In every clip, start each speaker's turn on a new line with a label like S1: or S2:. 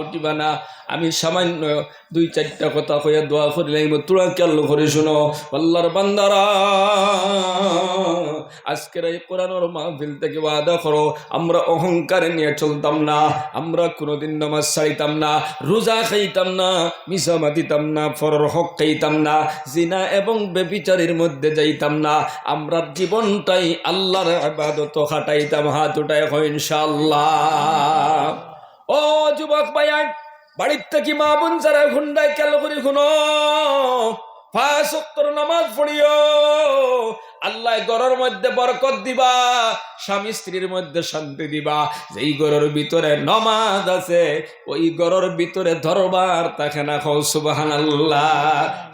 S1: উঠিবা না আমি সামান্য দুই চারটা কথা কইয়া দোয়া করিলাম, তোরা কেল করে শুনো। আল্লাহর বান্দারা আজকের এই কোরআনোর মাহফিল থেকে ওয়াদা করো, আমরা অহংকারে নিয়ে চলতাম না, আমরা কোনোদিন নামাজ ছাড়িতাম না, রোজা খাইতাম না মিশা মাতিতাম না ফরর হক খাইতাম না, জিনা এবং বেবিচারের মধ্যে যাইতাম না, আমরা জীবনটাই আল্লাহর আবাদত খাটাইতাম, হাত উঠায় হয় ইনশাল্লাহ ও যুবক ভাইয়ান, বাড়ির থেকে মা বোন যারা ঘুন্ডায় কেল করি পাঁচ অক্টর নামাজ পড়িও আল্লাহ গরর মধ্যে বরকত দিবা, স্বামী স্ত্রীর মধ্যে শান্তি দিবা। যেই গরর ভিতরে নমাজ আছে, ওই গরর ভিতরে ধরবার তাকে না খাও সুবাহান আল্লাহ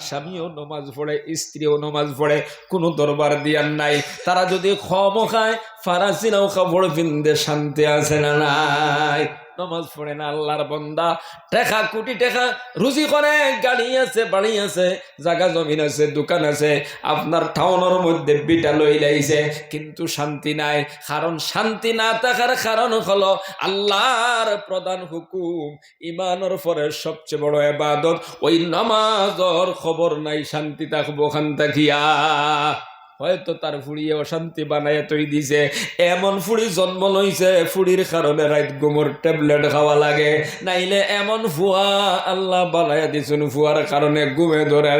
S1: স্বামীও নমাজ পড়ে, স্ত্রীও নমাজ পড়ে, কোনো দরবার দিয়ার নাই। তারা যদি খম খায় ফারাসিনাও খাবড় ফিন্দে শান্তি আছে না নাই? নমাজ পড়ে না, আল্লাহর বন্দা। টেকা কোটি টেকা রুজি করে, গাড়ি আছে, বাড়ি আছে জাগা জমিন আছে, দোকান আছে, আপনার টাউনের মধ্যে বিটা লই লাইছে, কিন্তু শান্তি নাই। কারণ শান্তি না থাকার কারণ হলো আল্লাহর প্রধান হুকুম ইমানের পরে সবচেয়ে বড় এবাদত ওই নামাজর খবর নাই, শান্তি থাকব খান থাকিয়া হয়তো তার ফুড়িয়ে অশান্তি বানায় তৈ দিছে। এমন ফুড়ি জন্ম লইছে ফুড়ির কারণে রাইত গুমর ট্যাবলেট খাওয়া লাগে। নাইলে এমন ফুয়া আল্লাহ বানায় দিছুন ফুয়ার কারণে গুমে ধরে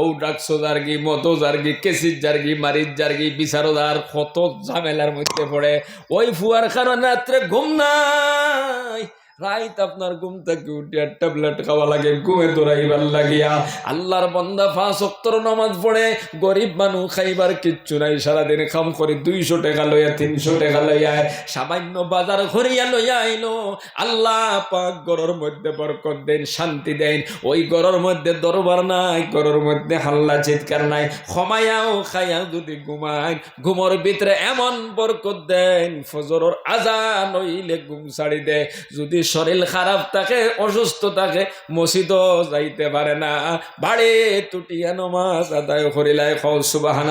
S1: ও ডাকছো জার্গি মতো জার্গি কেসির জার্গি মারির জার্গি বিচারদার কত ঝামেলার মধ্যে পড়ে ওই ফুয়ার কারণে রাত্রে ঘুম নাই। রাইত আপনার ঘুম থেকে উঠে ট্যাবলেট খাওয়া লাগে, ঘুমে দৌড়াইবার লাগিয়া। আল্লাহর বন্দা ফাঁস অক্তর নামাজ পড়ে, গরিব মানুষ খাইবার কিচ্ছু নাই, সারাদিন কাম করে দুইশো টাকা লইয়া, তিনশো টাকা লইয়া, সামান্য বাজার ঘুরিয়া লইয়া আইলো। আল্লাহ পাক গরর মধ্যে বরকত দেন, শান্তি দেন। ওই গরর মধ্যে দরবার নাই গরর মধ্যে হাল্লা চিৎকার নাই। ক্ষমায়াও খাইয়া যদি ঘুমায়, ঘুমর ভিতরে এমন বরকত দেন, ফজরর আজান হইলে ঘুম ছাড়ি দে যদি শরীর খারাপ থাকে, অসুস্থ থাকে মসজিদ যাইতে পারে না। বাড়ি তুটিয়া নমাজ আদায় করিলাই খাও সুবাহান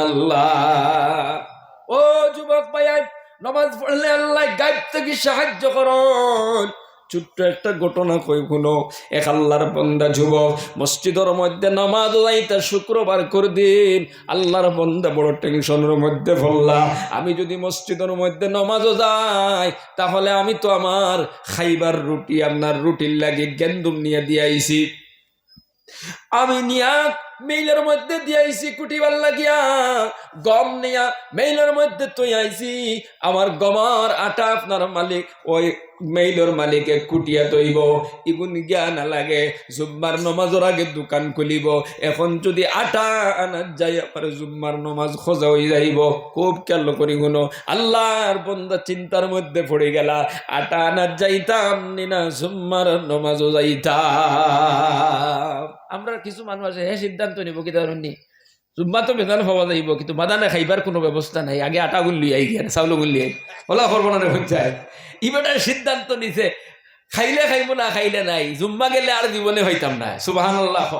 S1: ও যুবক ভাই নমাজ পড়লে আল্লাহ গাইব থেকে সাহায্য করুন। ছোট্ট একটা ঘটনা কই শুনো এক আল্লাহর বন্দা যুবক মসজিদের মধ্যে নামাজ যাইতা শুক্রবার করে দিন আল্লাহর বন্দা বড় টেনশনের মধ্যে পড়লা। আমি যদি মসজিদের মধ্যে নামাজও যাই, তাহলে আমি তো আমার খাইবার রুটি, আপনার রুটির লাগে গেন্দুম নিয়ে দিয়াইছি আমি নিয়া মেইলের মধ্যে দিয়াইছি কুটিবার লাগিয়া। গম নিয়া মেইলের মধ্যে তুই আইছি। আমার গমার আটা আপনার মালিক, ওই মেইলর মালিকে কুটিয়া তৈব। ইগুন জ্ঞান লাগে, জুম্মার নমাজের আগে দোকান খুলিব। এখন যদি আটা আনার যাই আমার জুম্মার নমাজ খোঁজা হয়ে যাইব। খুব খেয়াল করি গুনো। আল্লাহর বন্দা চিন্তার মধ্যে পড়ে গেলা। আটা আনার যাইতাম, নিনা জুম্মার নমাজও যাইতাম। আমরা কিছু মানুষ আছে, হে সিদ্ধান্ত নিব কি ধরুন জুম্মা তো বেদান হওয়া যাইব কিন্তু বাদানে খাইবার কোনো ব্যবস্থা নাই। আগে আটা গুল্লি আই গিয়ে চাউল গুল্লি আই ওলা করব না ইবেটার সিদ্ধান্ত নিছে, খাইলে খাইব, না খাইলে নাই। জুম্মা গেলে আর জীবনে হইতাম না। সুবাহান আল্লাহ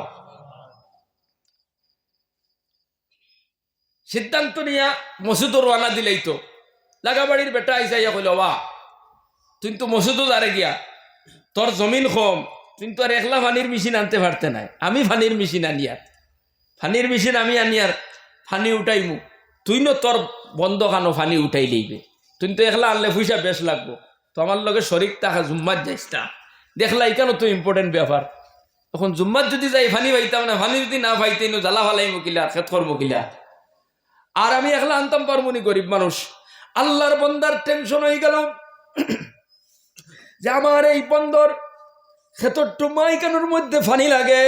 S1: সিদ্ধান্ত নিয়া মসুদ রানা দিলেই তো। লাগাবাড়ির বেটা আইসা ইয়া কইল বা তুই তো মসুদও যারে গিয়া। তোর জমিন কম তুই তো আর একলা ফানির মেশিন আনতে পারতে নাই। আমি ফানির মেশিন আনিয়ার ফানির মেশিন আমি আনিয়ার ফানি উঠাইমু। তুই ন তোর বন্ধ খানো ফানি উঠাই লইবে। তুই তো একলা আনলে পয়সা বেশ লাগবো। তো আমার লগে শরিক তাহা জুম্মাত যাইস না দেখলা এখানে তো ইম্পর্টেন্ট ব্যাপার। তখন জুম্মাত যদি যাই, ফানি পাইতাম না। ফানি যদি না পাইতে নো জ্বালা ফালাই মকিলা খেত কর মকিলা আর আমি একলা আনতাম পারব নি গরিব মানুষ। আল্লাহর বন্দার টেনশন হয়ে গেল। যে আমার এই বন্দর খেতর টুমাইকানোর মধ্যে ফানি লাগে।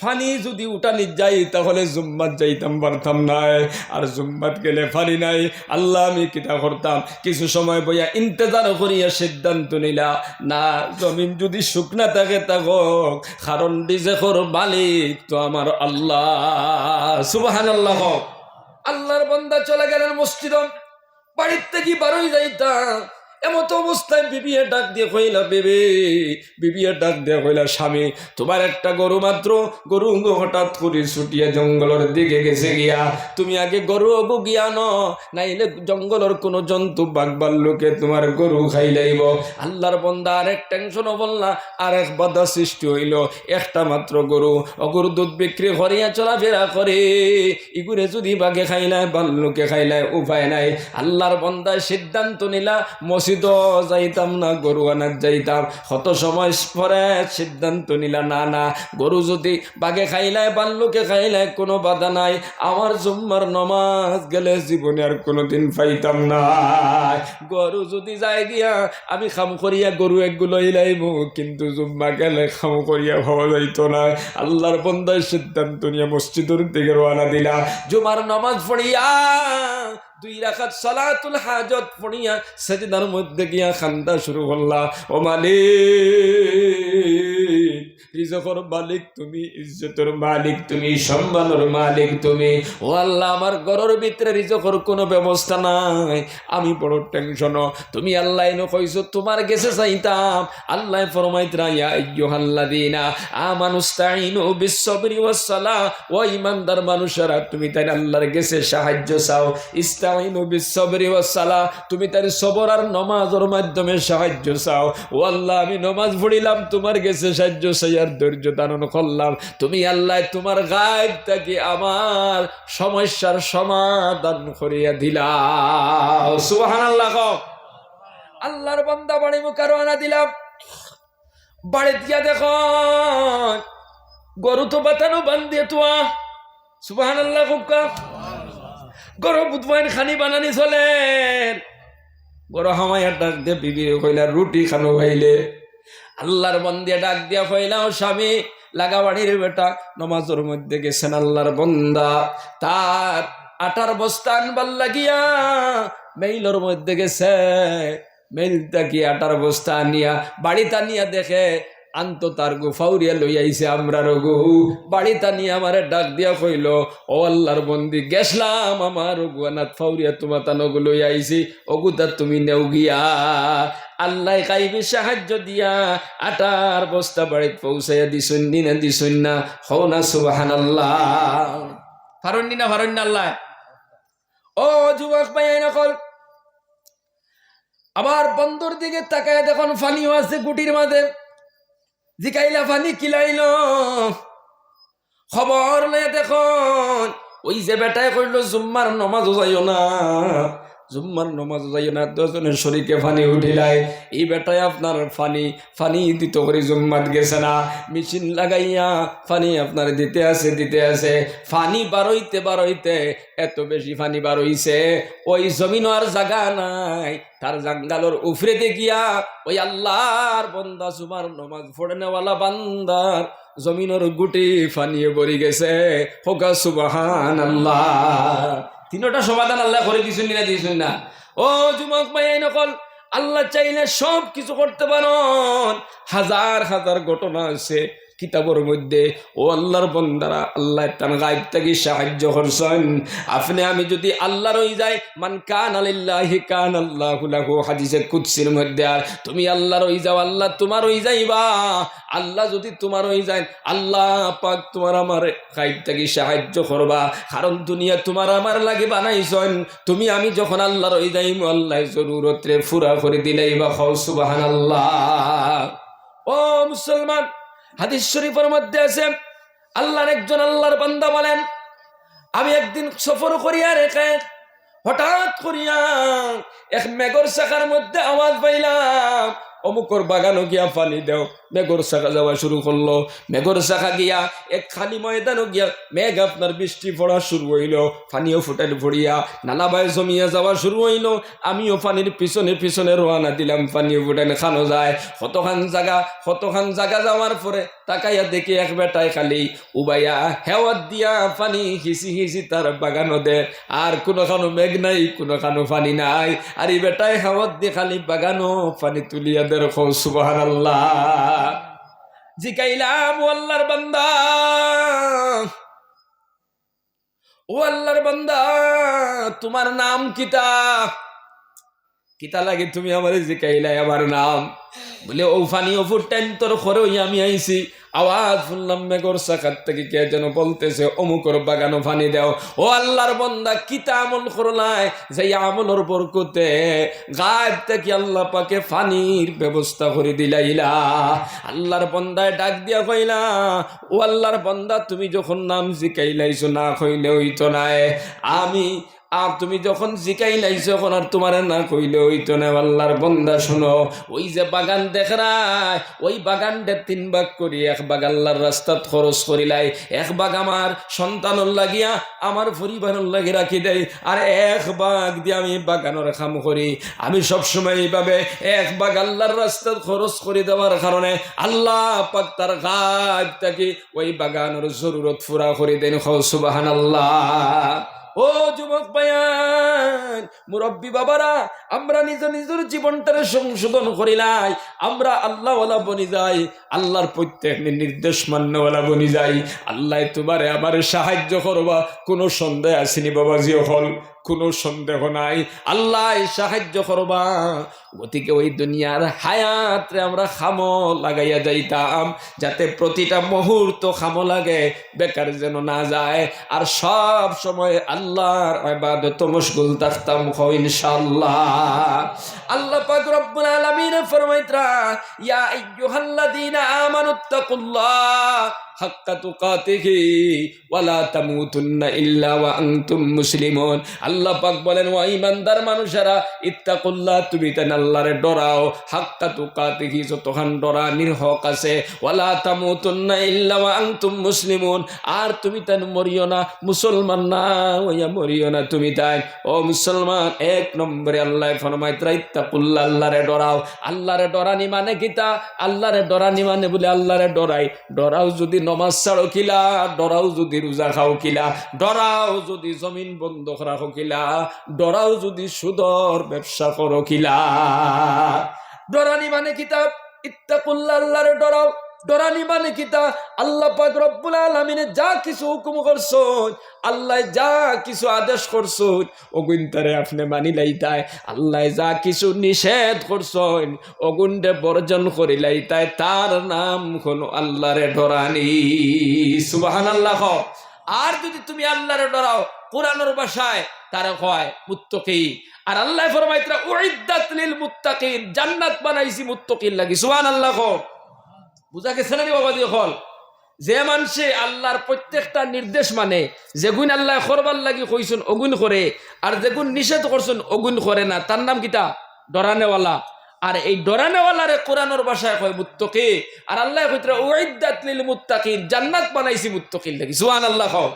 S1: ফানি যদি উঠানি যাই, তাহলে জুম্মাত যাইতাম, পারতাম নাই আর জুম্মাত গেলে ফানি নাই। আল্লাহ আমি কিতা করতাম? কিছু সময় বইয়া ইন্তজার করিয়া সিদ্ধান্ত নিলা। না, জমিন যদি শুকনা থাকে থাকক কারণ ডিজেখর মালিক তো আমার আল্লাহ। সুবাহান আল্লাহ হক আল্লাহর বন্দা চলে গেলেন মসজিদ বাড়ির থেকে বারোই যাইতাম। এমত অবস্থায় বিবিয়ে ডাক দিয়ে কইলা বেবে বিবিয়ে ডাক দিয়ে কইলা স্বামী, তোমার একটা গরু মাত্র। গরু হঠাৎ করে ছুটিয়ে জঙ্গলের দিকে গেছে গিয়া। তুমি আগে গরু অগু গিয়া ন, নাইলে জঙ্গলের কোনো জন্তু বাঘ লোকে তোমার গরু খাইলাইব আল্লাহর বন্দা আর এক টেনশন বললা আর এক বাধা সৃষ্টি হইল। একটা মাত্র গরু অগরু দুধ বিক্রি করিয়া চলাফেরা করে। ইগুরে যদি বাঘে খাইলায় বাল্লুকে খাইলায় উপায় নাই। আল্লাহর বন্দায় সিদ্ধান্ত নিলা, মসজিদ যাইতাম না, গরু আনার যাইতাম। কত সময় পরে সিদ্ধান্ত নিলা, না না, গরু যদি বাঘে খাইলায়, বাল্লুকে খাইলায়, কোনো বাধা নাই। আমার জুম্মার নমাজ গেলে জীবনে আর কোনোদিন পাইতাম না। গরু যদি যায় গিয়া, আমি খাম করিয়া গরু একগুলো ইলাইব, কিন্তু জুম্মা গেলে খাম করিয়া ভাবা যাইত না। আল্লাহর বন্দায় সিদ্ধান্ত নিয়ে মসজিদের দিকে রওনা দিলা জুমার নমাজ পড়িয়া দুই রাখাত সালাতুল হাজত পড়িয়া সেজদার মধ্যে গিয়া খান্দা শুরু করলা। ও রিজকর মালিক তুমি, ইজ্জতের মালিক তুমি, সম্মানের মালিক তুমি। ও আল্লাহ, আমার ঘরের ভিতরে রিজকর কোনো ব্যবস্থা নাই। আমি বড় টেনশন। তুমি আল্লাহ এনে কইছো, তোমার গেছে চাইতাম আল্লাহ ফরমাইতরা ইয়া আইয়ুহাল্লাযিনা আমানুস্তাইনু বিসসবরি ওয়াসসালাহ। ও ইমানদার মানুষেরা, তুমি তাই আল্লাহর গেছে সাহায্য চাও। ইস্তাইনু বিসসবরি ওয়াসসালাহ তুমি তার সবর আর নমাজের মাধ্যমে সাহায্য চাও। ও আল্লাহ আমি নমাজ পড়িলাম, তোমার গেছে সাহায্য চাই আর ধৈর্য ধারণ করলাম। তুমি আল্লাহ তোমার গায়েব থেকে আমার সমস্যার সমাধান করিয়া দিলা। সুবহানাল্লাহ। আল্লাহর বান্দা বাড়ি রওনা দিলাম। বাড়ি দিয়া দেখো, গরু তো বাতানো বান্ধিয়ে তোয়া সুবাহান আল্লাহ গরু বুধবাইন খানি বানানি চলে। গরু হামাইয়া ডাক দিয়ে বিবি কইলা, রুটি খানো খাইলে আল্লাহর বন্দিয়া ডাক দিয়া কইলাও, স্বামী, লাগাবাড়ির বেটা, নমাজের মধ্যে গেছেন আল্লাহর বন্দা। তার আটার বস্তা আনবার লাগিয়া মেইলর মধ্যে গেছে। মেলটা কি আটার বস্তা আনিয়া, বাড়িতে আনিয়া দেখে আন্ত তার গু ফাউরিয়া লই আইছে আমরা রঘু বাড়িতে নিয়ে আমারে ডাক দিয়া কইল, ও আল্লাহর বন্দি গেছলাম আমার রঘুয়ানাথ ফাউরিয়া, তোমার তানগু লই আইছি। অগুতা তুমি নেও গিয়া। আল্লাহ কাইবে সাহায্য দিয়া আটার বস্তা বাড়িতে পৌঁছাইয়া দিছুন না দিছুন না। হও না সুবাহান আল্লাহ ফারন্নি না ফারন্নি আল্লাহ। ও যুবক ভাই নকল আবার বন্দর দিকে তাকায় দেখুন, ফানিও আছে গুটির মাঝে। জিকাইলা ফানি কিলাইল। খবর নে দেখুন ওই যে বেটায় কইল জুম্মার নমাজ যাইও না। জুম্মার নমাজ যাইও না দুজনের শরীরকে ফানি উঠিলাই এই বেটায় আপনার ফানি ফানি দিত করে জুম্মাত গেছে না। মেশিন লাগাইয়া ফানি আপনার দিতে আছে দিতে আছে। ফানি বারইতে বারইতে এত বেশি ফানি বারইছে। ওই জমিন আর জাগা নাই, তার জাঙ্গালোর উফরে দেখিয়া ওই আল্লাহর বন্দা সুমার নমাজ পড়ে নেওয়ালা বান্দার জমিনের গুটি ফানিয়ে পড়ি গেছে। হোকা সুবাহান আল্লাহ তিনোটা সমাধান আল্লাহ করে দিছুন না দিছুন না। ও যুবক মাই নকল আল্লাহ চাইলে সব কিছু করতে পারন। হাজার হাজার ঘটনা আছে। কিতাবের মধ্যে, ও আল্লাহর বন্দারা, আল্লাহ তার গাইব থেকে সাহায্য করছেন। আপনি আমি যদি আল্লাহর ওই যাই, মান কান আলিল্লাহি কান আল্লাহ লাহু, হাদিসে কুদসির মধ্যে আর, তুমি আল্লাহর ওই যাও, আল্লাহ তোমার ওই যাইবা। আল্লাহ যদি তোমার ওই যায় আল্লাহ পাক তোমার আমার গাইব থেকে সাহায্য করবা। কারণ দুনিয়া তোমার আমার লাগে বানাইছেন। তুমি আমি যখন আল্লাহর ওই যাইম আল্লাহ জরুরত রে ফুরা করে দিলেই বা খাও সুবহানাল্লাহ। ও মুসলমান হাদিস শরীফের মধ্যে আছে, আল্লাহর একজন আল্লাহর বান্দা বলেন, আমি একদিন সফর করিয়া রেখে হঠাৎ করিয়া এক মেঘর শাখার মধ্যে আওয়াজ পাইলাম, অমুকর বাগানো গিয়া পানি দেও। মেঘর শাখা যাওয়া শুরু করল। মেঘর শাখা গিয়া এক খালি ময়দানও গিয়া মেঘ আপনার বৃষ্টি পড়া শুরু হইল। পানিও ফুটাইল ফুড়িয়া নালাবাই জমিয়া যাওয়া শুরু হইল। আমিও পানির পিছনে পিছনে রোয়ানা দিলাম, পানিও ফুটাইল খানো যায়। কতখান জায়গা কতখান জায়গা যাওয়ার পরে তাকাইয়া দেখি এক বেটায় খালি। উবাইয়া, হেওয়াত দিয়া পানি হিসি হিসি তার বাগানো দে। আর কোনো খানো মেঘ নাই কোনো খানো পানি নাই। আর এই বেটায় হেওয়াত দিয়ে খালি বাগানো, পানি তুলিয়া দে রকম সুবাহান আল্লাহ জিকাইলাম, ও আল্লাহর বান্দা। ও বান্দা, তোমার নাম কিতা? কিতা লাগে তুমি আমার জিকাইলাই আমার নাম? বলে ও ফানি ওফুর টাইম তোর খরে আমি আইছি। আওয়াজ শুনলাম, মেঘর সাকাত থেকে কে যেন বলতেছে, অমুকর বাগানো ফানি দেও। ও আল্লাহর বন্দা কিতা আমল করলাই যে আমলর বরকতে গায়েব থেকে আল্লাহ পাকে ফানির ব্যবস্থা করে দিলাইলা। আল্লাহর বন্দায় ডাক দিয়া কইলা, ও আল্লাহর বন্দা, তুমি যখন নাম জিকাইলাইছো, না কইলে হইতো নাই। আমি আর তুমি যখন জিকাই লাইছো, এখন আর তোমার না কইলে ওই তো না, আল্লাহর বন্দা, শোনো। ওই যে বাগান দেখরাই ওই বাগানটা তিন ভাগ করি, এক ভাগ আল্লাহর রাস্তাত খরচ করিলাই এক ভাগ আমার সন্তানর লাগিয়া আমার পরিবারের লাগি রাখি দেয় আর এক ভাগ দিয়ে আমি বাগানের কাম করি। আমি সবসময় এইভাবে এক ভাগ আল্লাহর রাস্তাত খরচ করে দেওয়ার কারণে আল্লাহ পাক তার গাছ থাকি ওই বাগানের জরুরত ফুরা করে দেন। সুবাহান আল্লাহ ও যুবক ভাইয়ান মুরব্বী বাবারা, আমরা নিজ নিজের জীবনটারে সংশোধন করিলাই আমরা আল্লাহ ওলা বনি যাই, আল্লাহর প্রত্যেক নির্দেশ মান্য ওলা বনি যাই, আল্লাহ তোমারে আমার সাহায্য করবা, কোনো সন্দেহ আসেনি বাবাজিও হল কোনো সন্দেহ নাই। আল্লাহ সাহায্য করবা। গতিকে ওই দুনিয়ার হায়াতরে আমরা খামো, লাগাইয়া যাইতাম, যাতে প্রতিটা মুহূর্ত খামো লাগে, বেকার যেন না যায়। আর সব সময় আল্লাহর ইবাদত মশগুল থাকতাম খো ইনশাআল্লাহ। আল্লাহ পাক রব্বুল আলামিন ফরমাইতরা, ইয়া আইয়ুহাল্লাযীনা আমানুত্তাকুল্লাহ আর তুমি তেন মরিও না, মুসলমান না মরিও না তুমি তাই। ও মুসলমান, এক নম্বরে আল্লাহ ফরমাইতরা আল্লাহরে ডরাও। আল্লাহরে ডরানি মানে কিতা আল্লাহরে ডরানি মানে বলে আল্লাহরে ডরাই। ডরাও যদি নমাজ ছাড়ো কিলা, ডরাও যদি রোজা খাও কিলা, ডরাও যদি জমিন বন্ধ রাখো কিলা, ডরাও যদি সুদর ব্যবসা করো কিলা। ডরানি মানে কিতাব ইত্তাকুল্লাহ আল্লাহরে ডরাও। ডরানি মানে কিতা আল্লাহ পাক রব্বুল আলামিনে যা কিছু হুকুম করছন, আল্লাহ যা কিছু আদেশ করছন অগুন তারে আপনি মানি লাইতাই আল্লাহ যা কিছু নিষেধ করছন অগুনডে বর্জন করি লাইতাই তার নাম হলো আল্লাহরে ডরানি। সুবাহান আল্লাহ আর যদি তুমি আল্লাহরে ডরাও, কোরআনের ভাষায় তারা হয় মুত্তকি। আর আল্লাহ ফরমাইতরা উইদ্দাত লিল মুত্তাকিন। জান্নাত বানাইছি মুত্তকিন লাগি। সুবহানাল্লাহ বুঝা গেছে না বাবা দিয়ে হল যে মানুষে আল্লাহর প্রত্যেকটা নির্দেশ মানে যেগুন আল্লাহ করবার লাগি কইসুন অগুন করে, আর যেগুন নিষেধ করছুন অগুন করে না। তার নাম কিতা? ডরানেওয়ালা। আর এই ডরানেওয়ালারে কোরআনের ভাষায় কয় মুত্তকি? আর আল্লাহ কইতরা উইদ্দাত লিল মুত্তাকিন জান্নাত বানাইছি মুত্তকিন লাগি। সুবহানাল্লাহ কও।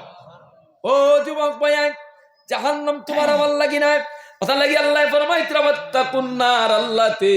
S1: ও যুবক ভাইয়ান, জাহান্নাম তোমার আমার লাগি না কথা লাগি আল্লাহ ফরমাইতরা ওয়াত্তাকুন্নার আল্লাতে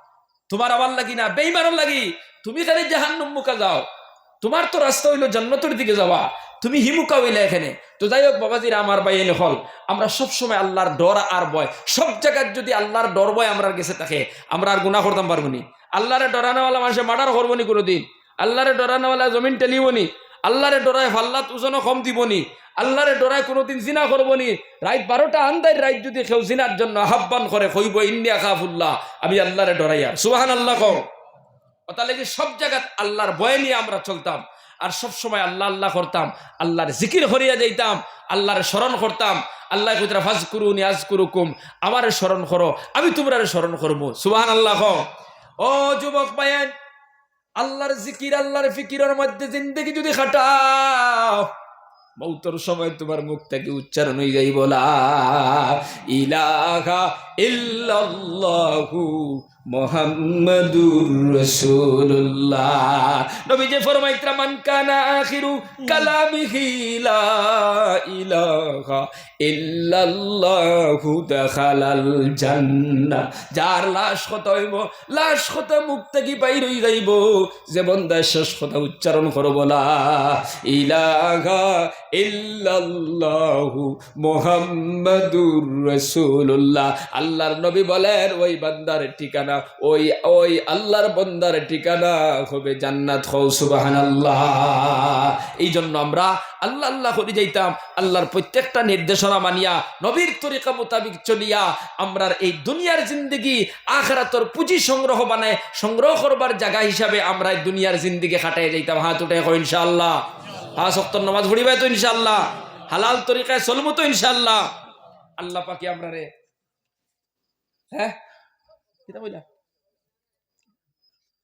S1: তোমার আবার লাগি না বেইমানের লাগি। তুমি খালি জাহান্নম যাও। তোমার তো রাস্তা হইল জান্নাতের দিকে যাওয়া। তুমি হিমুকা হইলে এখানে। তো যাই হোক বাবাজির, আমার ভাই এনে হল। আমরা সব সময় আল্লাহর ডর আর বয় সব জায়গায় যদি আল্লাহর ডর বয় আমরা গেছে থাকে, আমরা আর গুণা করতাম পারব নি। আল্লাহরে ডরানোওয়ালা মানুষে মার্ডার করব নি কোনোদিন। আল্লাহরে ডরানোওয়ালা জমিন টেলিব নি। আল্লাহরে ডরায় ফাল্লাত ওজনও কম দিব নি আল্লাহরে ডরায় কোনোদিন জিনা করব নি রাত বারোটা আন্দাই রাত যদি কেউ জিনার জন্য আহ্বান করে কইব ইন্ডিয়া খাফুল্লাহ আমি আল্লাহরে ডরাইয়া সুবাহান আল্লাহ কও। কথা লেগে সব জায়গাত আল্লাহর ভয় নিয়ে আমরা চলতাম। আর সব সময় আল্লাহ আল্লাহ করতাম। আল্লাহর জিকির হরিয়া যাইতাম। আল্লাহর স্মরণ করতাম। আল্লাহ কইতরা ফাজ করু নিয়াজ করুকুম আমারে স্মরণ করো, আমি তোমরা স্মরণ করব সুবাহান আল্লাহ ও যুবক ভাইয়েন আল্লাহর জিকির, আল্লাহর ফিকিরের মধ্যে জিন্দগি যদি খাটাও, মৌতর সময় তোমার মুখ থেকে উচ্চারণ হয়ে যাই বলা ইলাহা ইল্লাল্লাহু মোহাম্মদুর নবী যে যার লাশ কথা হইব? লাশ কথা মুখ থেকে বাইর হই যাইব? যে বন্দা শেষ কথা উচ্চারণ করব না ইলাহা ইল্লাল্লাহু মুহাম্মাদুর রাসূলুল্লাহ। আল্লাহর নবী বলেন, ওই বান্দার ঠিকানা ওই ওই আল্লাহর বন্দার ঠিকানা হবে জান্নাত এই জন্য আমরা আল্লাহ আল্লাহ করে যাইতাম, আল্লাহর প্রত্যেকটা নির্দেশনা মানিয়া, নবীর তরিকা মোতাবিক চলিয়া, আমরা এই দুনিয়ার জিন্দগি আখরাতর পুঁজি সংগ্রহ বানায় সংগ্রহ করবার জায়গা হিসাবে আমরা এই দুনিয়ার জিন্দগি খাটাই যাইতাম। হাত উঠে কো ইনশাআল্লাহ। পাঁচ অক্তর নামাজ পড়িবাই তো ইনশাআল্লাহ। হালাল তরিকায় চলবো তো ইনশাআল্লাহ। আল্লাহ পাকি আমরা রে হ্যাঁ? কিতা বইলা